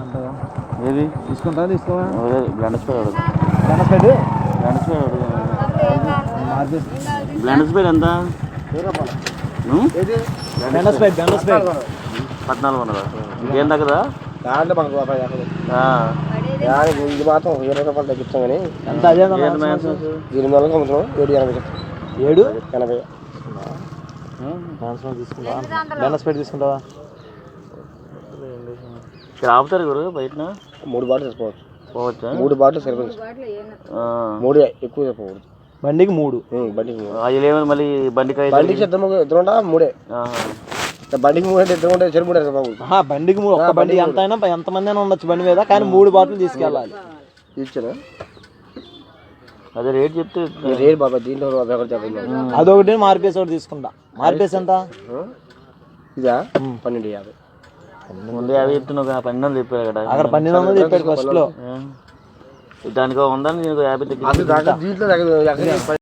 అంటగా ఏది? తీసుకుంటా తీసుకోవా? బ్లెండర్ స్పేడ్ అడుగు. బ్లెండర్ స్పేడ్ అడుగు. బ్లెండర్ స్పేడ్ ఎంత? ఉం? బెనస్పెడ్ బెనస్పెడ్ పద్నాలుగు వందల? ఇంకేం తగ్గదా దాంట్లో మనకు రూపాయి ఇది మాత్రం ఇరవై రూపాయలు తగ్గిస్తాం కానీ ఎంత అదే ఎనిమిది వందలకి అమ్ముతున్నాం. ఏడు ఎనభై చెప్తాం ఏడు? ఎనభై. తీసుకుంటావా బెనస్పెడ్ తీసుకుంటావా? ఇక్కడ ఆపుతారు గురు బయటన? మూడు బాటలు తీసుకోవచ్చు పోవచ్చా? మూడు బాటలు సరిపోతుంది ఆ. మూడు ఎక్కువ చెప్పకూడదు. బండికి మూడు. బండికి మూడు. అవి లేవని మళ్ళీ బండికి బండికి ఇద్దరు ఇద్దరు ఉంటా మూడే. బండికి మూడు అంటే ఇద్దరు ఉంటే మూడే బాబు. బండికి మూడు. ఒక్క బండి ఎంత అయినా ఎంత మంది అయినా ఉండొచ్చు బండి మీద కానీ మూడు బాటిల్ తీసుకెళ్ళాలి. ఇచ్చాను అదే రేట్ చెప్తే రేట్ బాబా దీంట్లో రూపాయి ఒకటి చెప్పండి అదొకటి మార్పేసి ఒకటి తీసుకుంటా. మార్పేసి ఎంత? ఇదా? పన్నెండు యాభై. ముందు యాభై చెప్తున్నావు కదా, పన్నెండు వందలు చెప్పారు అక్కడ అక్కడ పన్నెండు వందలు చెప్పాడు ఫస్ట్లో. ఆ. దానికి ఉందని నీకు యాభై దాంట్లో